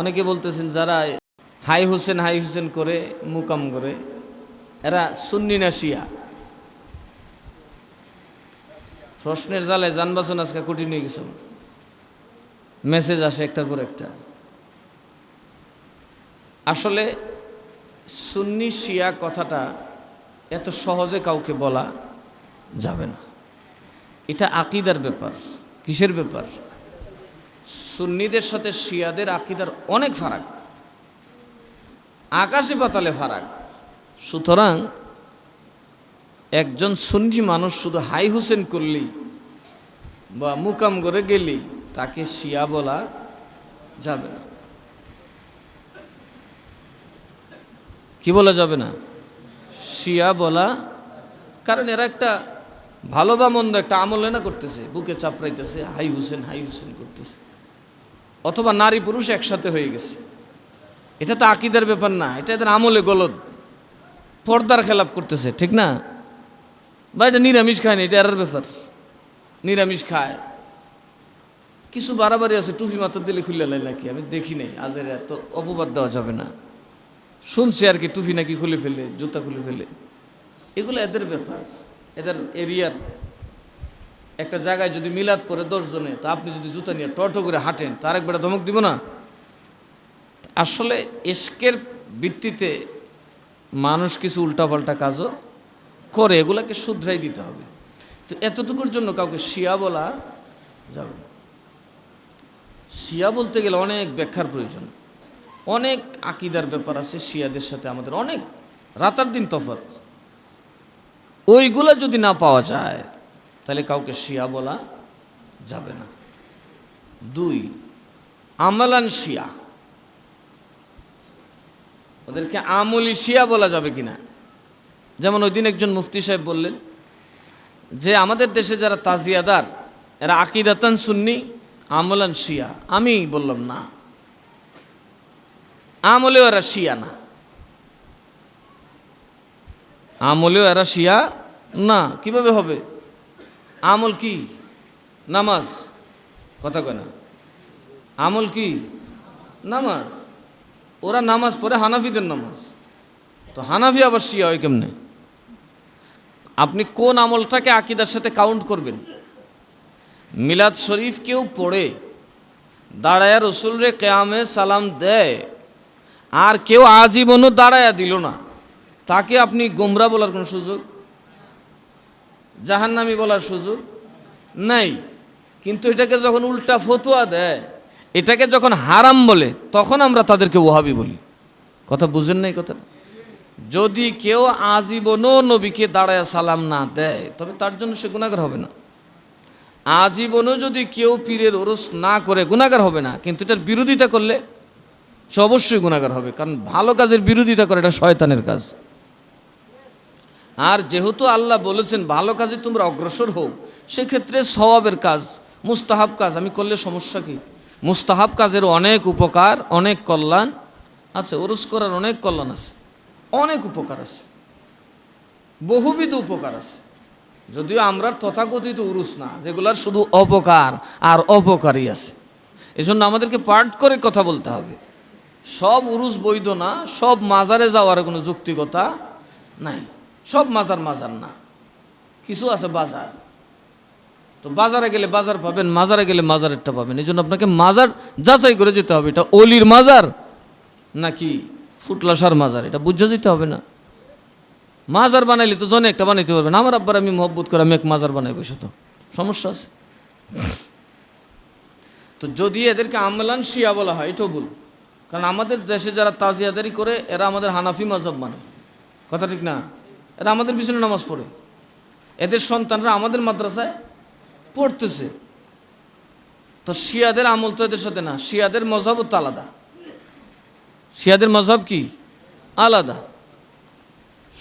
অনেকে বলতেছেন যারা হাই হোসেন হাই হোসেন করে, মুকাম করে, এরা সুন্নি না শিয়া? প্রশ্নের জালে যানবাসন আজকে কঠিন হয়ে গেছে মেসেজ আসে একটার পর একটা। আসলে সুন্নি শিয়া কথাটা এত সহজে কাউকে বলা যাবে না। এটা আকিদার ব্যাপার, কিসের ব্যাপার? সুন্নিদের সাথে শিয়াদের আকিদার অনেক ফারাক। আকাশে পাতালে ফারাক। সুতরাং একজন সুন্নি মানুষ শুধু হাই হুসেন করলেই বা মুকাম করে গেলেই তাকে শিয়া বলা যাবে না। কি বলা যাবে না? শিয়া বলা, কারণ এরা একটা ভালো বা মন্দ একটা আমলে না করতেছে, বুকে চাপড়াইতেছে, হাই হুসেন হাই হুসেন করতেছে। অথবা নারী পুরুষ একসাথে হয়ে গেছে। এটা তো আকিদের ব্যাপার না, এটা এদের আমলে গলদ। পর্দার খেলাপ করতেছে, ঠিক না? বা এটা নিরামিষ খায় না, এটা এরার ব্যাপার। নিরামিষ খায়। কিছু বাড়াবাড়ি আছে, টুপি মাথা দিলে খুলে লাই নাকি? আমি দেখি নাই, আজের এত অপবাদ দেওয়া যাবে না। শুনছি আর কি, টুপি নাকি খুলে ফেলে, জুতা খুলে ফেলে। এগুলো এদের ব্যাপার, এদের এরিয়ার একটা জায়গায় যদি মিলাদ পরে দশজনে তা আপনি যদি জুতা নিয়ে টটো করে হাঁটেন তার একবার ধমক দিব না? আসলে এসকের ভিত্তিতে মানুষ কিছু উল্টাপাল্টা কাজও করে, এগুলাকে শুধরাই দিতে হবে। তো এতটুকুর জন্য কাউকে শিয়া বলা যাবে। শিয়া বলতে গেলে অনেক ব্যাখ্যার প্রয়োজন। অনেক আকিদার ব্যাপার আছে শিয়াদের সাথে আমাদের, অনেক। রাতার দিন তফাৎ। ওইগুলা যদি না পাওয়া যায় তাহলে কাউকে শিয়া বলা যাবে না। দুই, আমলান শিয়া। ওদেরকে আমলি শিয়া বলা যাবে কিনা? যেমন ওই দিন একজন মুফতি সাহেব বললেন যে, আমাদের দেশে যারা তাজিয়াদার, এরা আকিদাতান সুন্নি, আমলান শিয়া। আমি বললাম, না। আমলেও এরা শিয়া না। আমলেও এরা শিয়া না। কীভাবে হবে? আমল কি? নামাজ। কথা কয় না। আমল কি? নামাজ। ওরা নামাজ পড়ে হানাফিদের নামাজ। তো হানাফি আবার শিয়া হয় কেমনে? আপনি কোন আমলটাকে আকিদার সাথে কাউন্ট করবেন? মিলাদ শরীফ কেউ পড়ে, দাঁড়ায়া রসুল রে কেয়ামে সালাম দেয়, আর কেউ আজীবনও দাঁড়ায়া দিল না। তাকে আপনি গোমরা বলার কোনো সুযোগ? জাহান্নামি বলার সুযোগ নাই। কিন্তু এটাকে যখন উল্টা ফতুয়া দেয়, এটাকে যখন হারাম বলে, তখন আমরা তাদেরকে ওহাবি বলি। কথা বুঝেন নাই কথা যদি কেউ আজীবনও নবীকে দাঁড়ায় সালাম না দেয়, তবে তার জন্য সে গুণাগার হবে না। আজীবনও যদি কেউ পীরের ওরস না করে গুণাগার হবে না। কিন্তু এটার বিরোধিতা করলে সে অবশ্যই গুণাগার হবে। কারণ ভালো কাজের বিরোধিতা করে, এটা শয়তানের কাজ। আর যেহেতু আল্লাহ বলেছেন, ভালো কাজে তোমরা অগ্রসর হও, সেক্ষেত্রে সওয়াবের কাজ, মুস্তাহাব কাজ। আমি করলে সমস্যা কি? মুস্তাহাব কাজের অনেক উপকার, অনেক কল্যাণ আছে, ওরস করার অনেক কল্যাণ আছে, অনেক উপকার আছে, বহুবিধ উপকার আছে। যদিও আমরা তথাকথিত উরুস না, যেগুলার শুধু অপকার আর অপকারই আছে। এজন্য আমাদেরকে পার্ট করে কথা বলতে হবে। সব উরুস বৈধ না, সব মাজারে যাওয়ার কোনো যুক্তিকতা নাই। সব মাজার মাজার না। কিছু আছে বাজার। তো বাজারে গেলে বাজার পাবেন, মাজারে গেলে মাজারেরটা পাবেন। এই জন্য আপনাকে মাজার যাচাই করে যেতে হবে। এটা অলির মাজার নাকি ফুটলাসার মাজার? এটা বুঝে যেতে হবে না। মাজার বানাইলে তো জনে একটা বানাইতে পারবেন আমার আব্বার আমি মহব্বত করে আমি এক মাজার বানাই বসে তো। সমস্যা আছে। তো যদি এদেরকে আমলান শিয়া বলা হয়, এটাও ভুল। কারণ আমাদের দেশে যারা তাজিয়াদারি করে, এরা আমাদের হানাফি মাজাব মানে। কথা ঠিক না? এরা আমাদের পিছনে নামাজ পড়ে। এদের সন্তানরা আমাদের মাদ্রাসায় পড়তেছে। তো শিয়াদের আমল তো এদের সাথে না, শিয়াদের মজাবও তো আলাদা। শিয়াদের মজাব কি? আলাদা।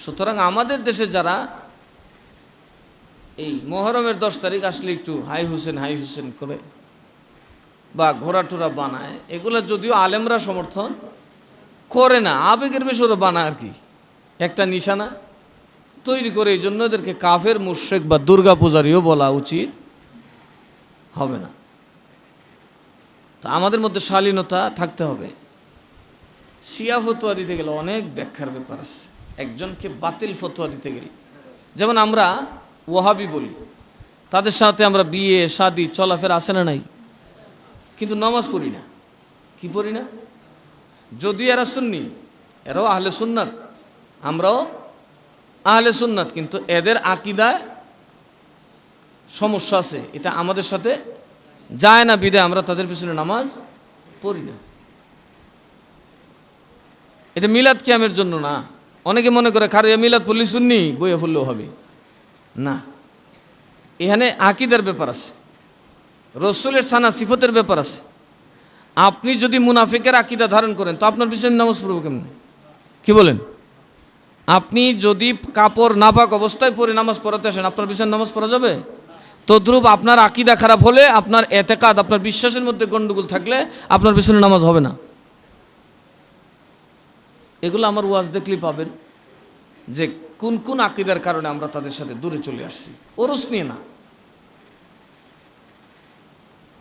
সুতরাং আমাদের দেশে যারা এই মহরমের দশ তারিখ আসলে একটু হাই হুসেন হাই হুসেন করে বা ঘোড়া টোরা বানায়, এগুলো যদিও আলেমরা সমর্থন করে না, আবেগের বেশ ওরা বানায় আর কি। একটা নিশানা। তৈরি করে এই জন্য এদেরকে কাফের মুর্শেক বা দুর্গা পূজারীও বলা উচিত। হবে না। তো আমাদের মধ্যে শালীনতা থাকতে হবে। শিয়া ফতোয়া দিতে গেলে অনেক ব্যাখ্যার ব্যাপার আছে। একজনকে বাতিল ফতোয়া দিতে গেলে। যেমন আমরা ওহাবি বলি, তাদের সাথে আমরা বিয়ে, শাদি, চলাফেরা আসে না নাই? কিন্তু নামাজ পড়ি না। কি পড়ি না? যদি এরা শুননি এরাও আহলে সুন্নাত, আমরাও আহলে সুন্নাত, কিন্তু এদের আকিদায় সমস্যা আছে। এটা আমাদের সাথে যায় না বিদে আমরা তাদের পিছনে নামাজ পড়ি না। এটা মিলাদ ক্যামের জন্য না। অনেকে মনে করে, খারে মিলাদ পড়লি শুননি বইয়ে পড়লেও হবে। না। এখানে আকিদার ব্যাপার আছে। রসুলের সানা, সিফতের ব্যাপার আছে। আপনি যদি মুনাফিকের আকিদা ধারণ করেন, তো আপনার পিছনে নামাজ পড়ব কেমন? কি বলেন? আপনি যদি কাপড় নাপাক অবস্থায় পরে নামাজ পড়াতে আসেন, আপনার পিছনে নামাজ পড়া যাবে? তদ্রুপ আপনার আকিদা খারাপ হলে আপনার এতেকাদ, আপনার বিশ্বাসের মধ্যে গন্ডগোল থাকলে আপনার পিছনে নামাজ হবে না। এগুলো আমার ওয়াজ দেখলেই পাবেন যে কোন কোন আকিদার কারণে আমরা তাদের সাথে দূরে চলে আসছি। ওরস নিয়ে না।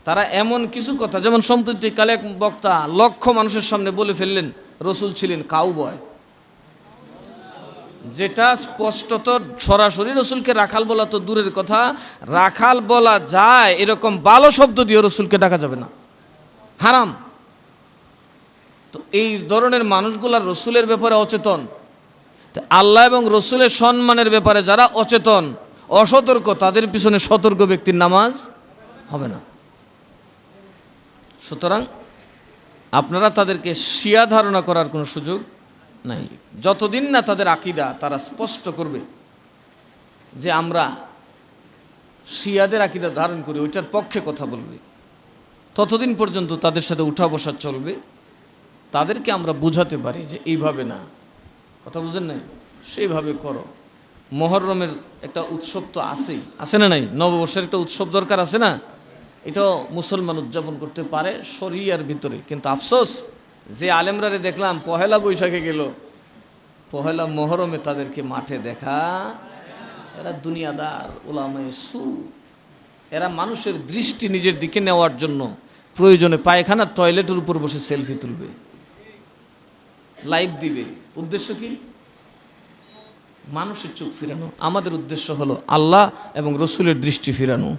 তারা এমন কিছু কথা, যেমন সম্প্রতি কালে এক বক্তা লক্ষ মানুষের সামনে বলে ফেললেন, রসুল ছিলেন কাউ বয় যেটা স্পষ্টত সরাসরি রসুলকে রাখাল বলা তো দূরের কথা। রাখাল বলা যায় এরকম ভালো শব্দ দিয়ে রসুলকে ডাকা যাবে না। হারাম। তো এই ধরনের মানুষগুলার রসুলের ব্যাপারে অচেতন। আল্লাহ এবং রসুলের সম্মানের ব্যাপারে যারা অচেতন, অসতর্ক, তাদের পিছনে সতর্ক ব্যক্তির নামাজ হবে না। সুতরাং আপনারা তাদেরকে শিয়া ধারণা করার কোনো সুযোগ নাই। যতদিন না তাদের আকিদা তারা স্পষ্ট করবে যে আমরা শিয়াদের আকিদা ধারণ করি, ওইটার পক্ষে কথা বলবে। ততদিন পর্যন্ত তাদের সাথে উঠা বসা চলবে। তাদেরকে আমরা বুঝাতে পারি যে এইভাবে না। কথা বুঝেন নাই? সেইভাবে করো। মহরমের একটা উৎসব তো আছেই। আছে না নাই? নববর্ষের একটা উৎসব দরকার আছে না? এটাও মুসলমান উদযাপন করতে পারে শরিয়ার ভিতরে। কিন্তু আফসোস যে আলেমরারে দেখলাম, পহেলা বৈশাখে গেল। পহেলা মহরমে তাদেরকে মাঠে দেখা, এরা দুনিয়াদার, ওলামায় সু। এরা মানুষের দৃষ্টি নিজের দিকে নেওয়ার জন্য প্রয়োজনে পায়খানা টয়লেটের উপর বসে সেলফি তুলবে। লাইভ দিবে। উদ্দেশ্য কি? মানুষের চোখ ফিরানো। আমাদের উদ্দেশ্য হলো আল্লাহ এবং রসুলের দৃষ্টি ফিরানো।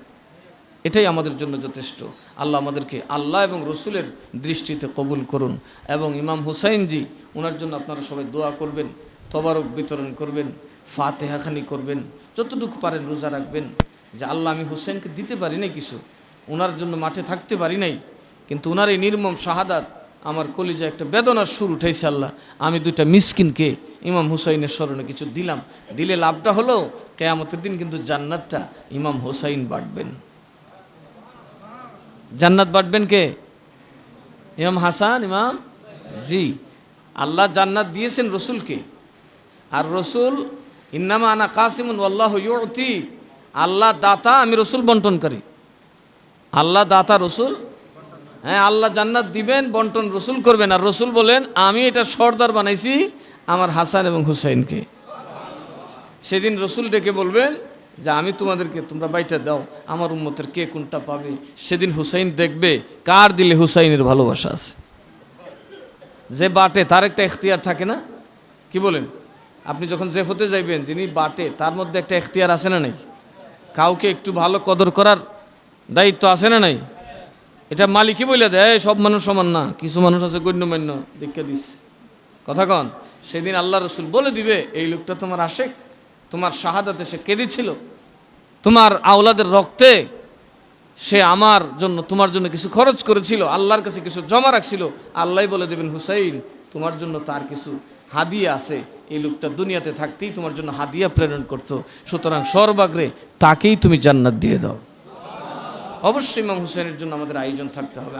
এটাই আমাদের জন্য যথেষ্ট। আল্লাহ আমাদেরকে আল্লাহ এবং রসুলের দৃষ্টিতে কবুল করুন। এবং ইমাম হুসাইনজি ওনার জন্য আপনারা সবাই দোয়া করবেন, তবারক বিতরণ করবেন, ফাতেহাখানি করবেন, যতটুকু পারেন রোজা রাখবেন। যে আল্লাহ আমি হুসাইনকে দিতে পারি নাই কিছু ওনার জন্য মাঠে থাকতে পারি নাই, কিন্তু ওনার এই নির্মম শাহাদাত আমার কলিজা একটা বেদনার সুর উঠাইছে আল্লাহ। আমি দুইটা মিসকিনকে ইমাম হুসাইনের স্মরণে কিছু দিলাম। দিলে লাভটা হলো, কেয়ামতের দিন কিন্তু জান্নাতটা ইমাম হুসাইন বাড়বেন জান্নাত বাঁটবেন কে? ইমাম হাসান, ইমাম? জি। আল্লাহ জান্নাত দিয়েছেন রসুলকে। আর রসুল, ইন্নামা আনা কাসিমুন আল্লাহ আল্লাহ দাতা, আমি রসুল বন্টনকারী আল্লাহ দাতা, রসুল? হ্যাঁ আল্লাহ জান্নাত দিবেন, বন্টন রসুল করবেন। আর রসুল বলেন, আমি এটা সর্দার বানাইছি আমার হাসান এবং হুসাইনকে। সেদিন রসুল ডেকে বলবেন যে আমি তোমাদেরকে তোমরা বাইটা দাও আমার উম্মতের কে কোনটা পাবে? সেদিন হুসাইন দেখবে কার দিলে হুসাইনের ভালোবাসা আছে? যে বাটে তার একটা এখতিয়ার থাকে না? কি বলেন? আপনি যখন হতে যাইবেন যিনি বাটে তার মধ্যে একটা এখতিয়ার আছে না নাই? কাউকে একটু ভালো কদর করার দায়িত্ব আছে না নাই? এটা মালিকই বলে দেয় "এই, সব মানুষ সমান না কিছু মানুষ আছে গণ্যমান্য দীক্ষা দিস। কথা কন। সেদিন আল্লাহ রসুল বলে দিবে এই লোকটা তোমার আশেক তোমার শাহাদাতে সে কেঁদেছিল তোমার আওলাদের রক্তে সে আমার জন্য, তোমার জন্য কিছু খরচ করেছিল? আল্লাহর কাছে কিছু জমা রাখছিল? আল্লাহ বলে দেবেন, হুসাইন, তোমার জন্য তার কিছু হাদিয়া আছে। এই লোকটা দুনিয়াতে থাকতেই তোমার জন্য হাদিয়া প্রেরণ করতো। সুতরাং সর্বাগ্রে তাকেই তুমি জান্নাত দিয়ে দাও। অবশ্যই ইমাম হুসেনের জন্য আমাদের আয়োজন থাকতে হবে।